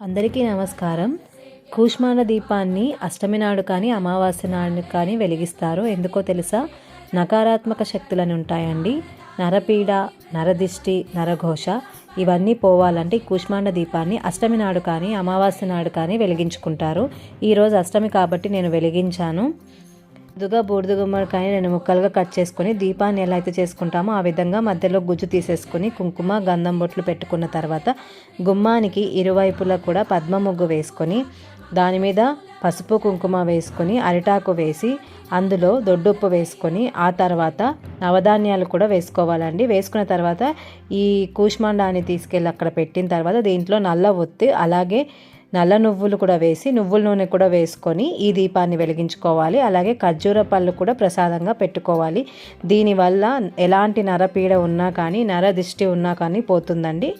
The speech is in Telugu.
అందరికీ నమస్కారం. కూష్మాన దీపాన్ని అష్టమి నాడు కానీ అమావాస్య నాడు కానీ వెలిగిస్తారు ఎందుకో తెలుసా? నకారాత్మక శక్తులని ఉంటాయండి. నరపీడ నరదిష్టి నరఘోష ఇవన్నీ పోవాలంటే ఈ కూష్మాండ దీపాన్ని అష్టమి నాడు కానీ అమావాస్య నాడు కానీ వెలిగించుకుంటారు. ఈరోజు అష్టమి కాబట్టి నేను వెలిగించాను. ముందుగా బూడిద గుమ్మడికాయ రెండు ముక్కలుగా కట్ చేసుకొని దీపాన్ని ఎలా అయితే చేసుకుంటామో ఆ విధంగా మధ్యలో గుజ్జు తీసేసుకొని కుంకుమ గంధం బొట్లు పెట్టుకున్న తర్వాత గుమ్మానికి ఇరువైపులా కూడా పద్మ ముగ్గు వేసుకొని దాని మీద పసుపు కుంకుమ వేసుకొని అరిటాకు వేసి అందులో దొడ్డుప్పు వేసుకొని ఆ తర్వాత నవధాన్యాలు కూడా వేసుకోవాలండి. వేసుకున్న తర్వాత ఈ కూష్మాండాన్ని తీసుకెళ్ళి అక్కడ పెట్టిన తర్వాత దీంట్లో నల్ల ఒత్తి అలాగే నల్ల నువ్వులు కూడా వేసి నువ్వుల నూనె కూడా వేసుకొని ఈ దీపాన్ని వెలిగించుకోవాలి. అలాగే ఖర్జూర పళ్ళు కూడా ప్రసాదంగా పెట్టుకోవాలి. దీనివల్ల ఎలాంటి నరపీడ ఉన్నా కానీ నర దిష్టి ఉన్నా కానీ పోతుందండి.